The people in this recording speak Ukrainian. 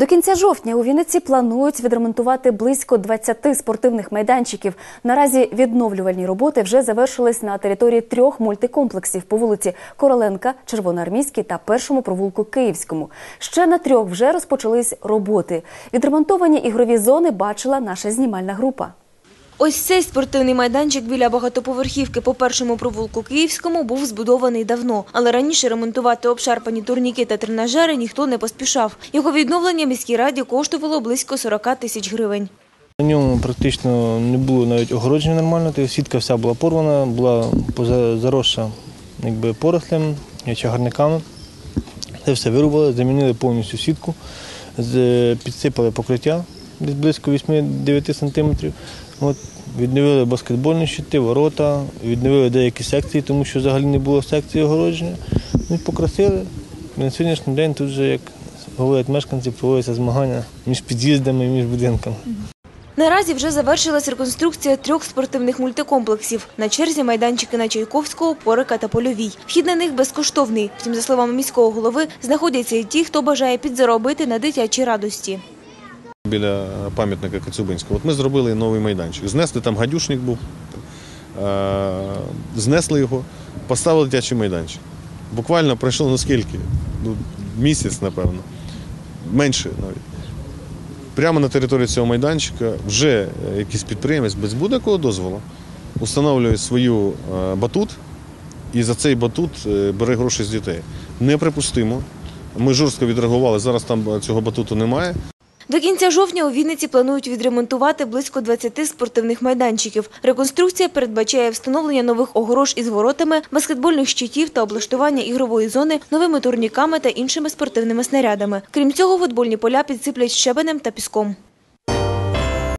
До кінця жовтня у Вінниці планують відремонтувати близько 20 спортивних майданчиків. Наразі відновлювальні роботи вже завершились на території трьох мультикомплексів по вулиці Короленка, Червоноармійській та першому провулку Київському. Ще на трьох вже розпочались роботи. Відремонтовані ігрові зони бачила наша знімальна група. Ось цей спортивний майданчик біля багатоповерхівки по першому провулку Київському був збудований давно. Але раніше ремонтувати обшарпані турніки та тренажери ніхто не поспішав. Його відновлення міській раді коштувало близько 40 тисяч гривень. На ньому практично не було навіть огородження нормально, тобто сітка вся була порвана, була заросша якби, порослям, чагарниками. Це все вирубали, замінили повністю сітку, підсипали покриття десь близько 8-9 сантиметрів. От, відновили баскетбольні щити, ворота, відновили деякі секції, тому що взагалі не було секції огородження. Ну покрасили. І на сьогоднішній день тут вже, як говорять мешканці, проводяться змагання між під'їздами і між будинками. Наразі вже завершилась реконструкція трьох спортивних мультикомплексів. На черзі майданчики на Чайковського, Порика та Польовій. Вхід на них безкоштовний. Втім, за словами міського голови, знаходяться і ті, хто бажає підзаробити на дитячій радості. Біля пам'ятника Коцюбинського. От ми зробили новий майданчик. Знесли там гадюшник був, е, знесли його, поставили дитячий майданчик. Буквально пройшло ну скільки? Ну, місяць, напевно. Менше навіть. Прямо на території цього майданчика вже якийсь підприємець без будь-якого дозволу встановлює свою е, батут і за цей батут е, бере гроші з дітей. Неприпустимо. Ми жорстко відреагували. Зараз там цього батуту немає. До кінця жовтня у Вінниці планують відремонтувати близько 20 спортивних майданчиків. Реконструкція передбачає встановлення нових огорож із воротами, баскетбольних щитів та облаштування ігрової зони новими турніками та іншими спортивними снарядами. Крім цього, футбольні поля підсиплять щебенем та піском.